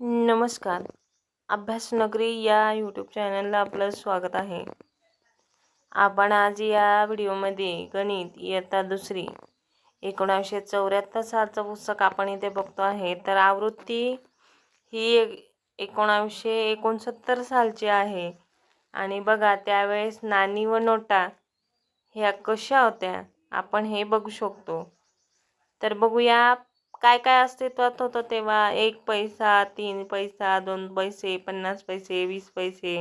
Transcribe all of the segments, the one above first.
नमस्कार. अभ्यासनगरी या यूट्यूब चॅनलला आपलं स्वागत आहे. आपण आज या व्हिडिओमध्ये गणित इयत्ता दुसरी एकोणावीसशे चौऱ्याहत्तर सालचं पुस्तक आपण इथे बघतो आहे. तर आवृत्ती ही एक एकोणावीसशे एकोणसत्तर सालची आहे. आणि बघा त्यावेळेस नाणी व नोटा ह्या कशा होत्या? आपण हे बघू शकतो. तर बघूया काय काय अस्तित्वात होतं तेव्हा. एक पैसा तीन पैसा दोन पैसे पन्नास पैसे वीस पैसे.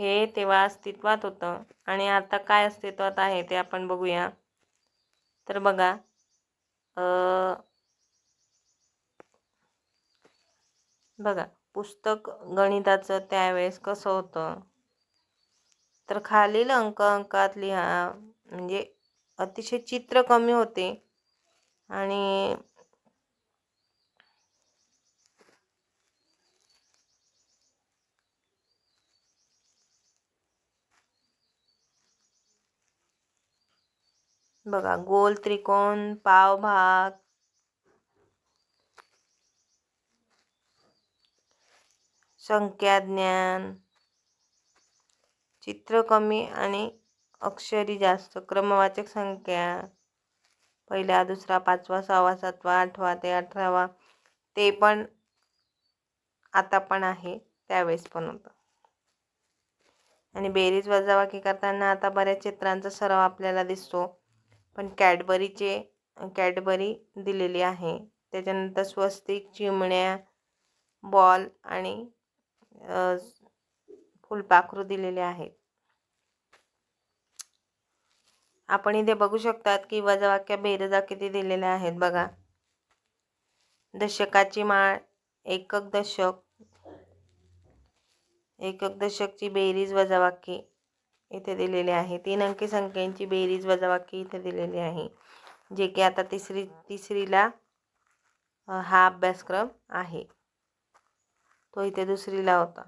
हे तेव्हा अस्तित्वात होतं. आणि आता काय अस्तित्वात आहे ते आपण बघूया. तर बघा. बघा. पुस्तक गणिताचं त्यावेळेस कसं होतं? तर खालील अंक अंकात लिहा. म्हणजे अतिशय चित्र कमी होते. आणि बघा गोल त्रिकोण पावभाग संख्याज्ञान चित्र कमी आणि अक्षरी जास्त. क्रमवाचक संख्या. पहिला दुसरा पाचवा सहावा सातवा आठवा ते अठरावा. ते पण आता पण आहे. त्यावेळेस पण होतं. आणि बेरीज वजावाकी करताना आता बऱ्याच चित्रांचा सराव आपल्याला दिसतो. पण कॅडबरीचे कॅडबरी दिलेली आहे. त्याच्यानंतर स्वस्तिक चिमण्या बॉल आणि फुलपाखरू दिलेले आहेत. आपण इथे बघू शकतात की वजावाक्या बेरजा किती दिलेल्या आहेत बघा. दशकाची माळ एकक दशक एकक दशकची बेरीज वजावाकी इथे दिलेली आहे. तीन अंकी संख्यांची बेरीज वजाबाकी इथे दिलेली आहे. जे की आता तिसरी तिसरीला हा अभ्यासक्रम आहे. तो इथे दुसरीला होता.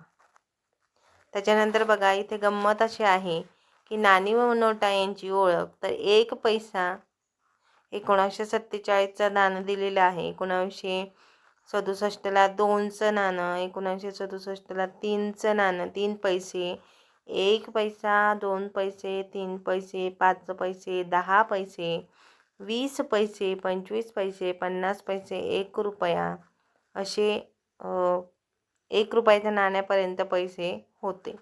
त्याच्यानंतर बघा इथे गंमत अशी आहे की नाणी व नोटा यांची ओळख. तर एक पैसा एकोणावीसशे सत्तेचाळीसचं नाणं दिलेलं आहे. एकोणावीसशे सदुसष्टला दोनचं नाणं एकोणावीसशे सदुसष्टला तीनचं नाणं. तीन पैसे एक पैसा दोन पैसे तीन पैसे पाच पैसे दहा पैसे वीस पैसे पंचवीस पैसे पन्नास पैसे एक रुपया असे एक रुपयाच्या नाण्यापर्यंत पैसे होते.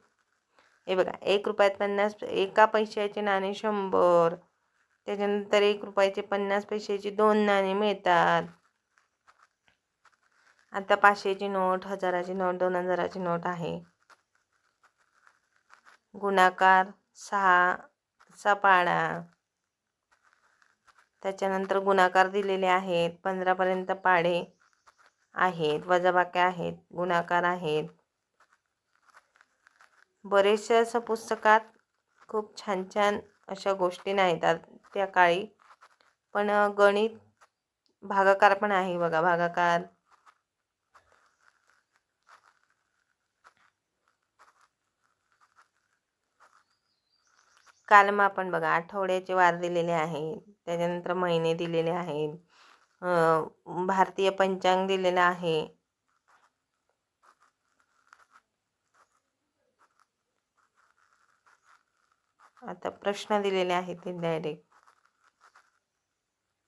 हे बघा एक रुपयात पन्नास एका पैशाचे नाणे शंभर त्याच्यानंतर एक रुपयाचे पन्नास पैशाचे दोन नाणे मिळतात. आता पाचशेची नोट हजाराची नोट दोन हजाराची नोट आहे. गुणाकार सहा पाढा त्याच्यानंतर गुणाकार दिलेले आहेत. पंधरापर्यंत पाढे आहेत. वजाबाक्या आहेत. गुणाकार आहेत. बरेचसे असं पुस्तकात खूप छान छान अशा गोष्टी नाहीत. त्या काळी. पण गणित भागाकार पण आहे बघा. भागाकार कालमापन बघा आठवड्याचे वार दिलेले आहेत. त्याच्यानंतर महिने दिलेले आहेत. भारतीय पंचांग दिलेलं आहे. आता प्रश्न दिलेले आहेत ते डायरेक्ट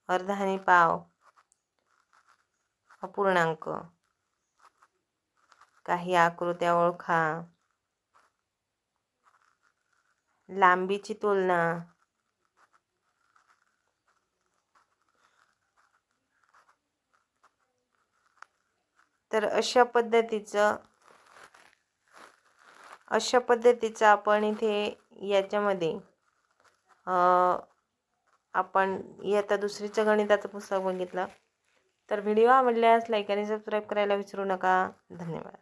अर्धानी पाव. अपूर्णांक. काही आकृत्या ओळखा. लांबीची तुलना. तर अशा पद्धतीचं अशा पद्धतीचं आपण इथे याच्यामध्ये आपण इयत्ता दुसरीचं गणिताचं पुस्तक बघितलं. तर व्हिडिओ आवडल्यास लाईक आणि सबस्क्राईब करायला विसरू नका. धन्यवाद.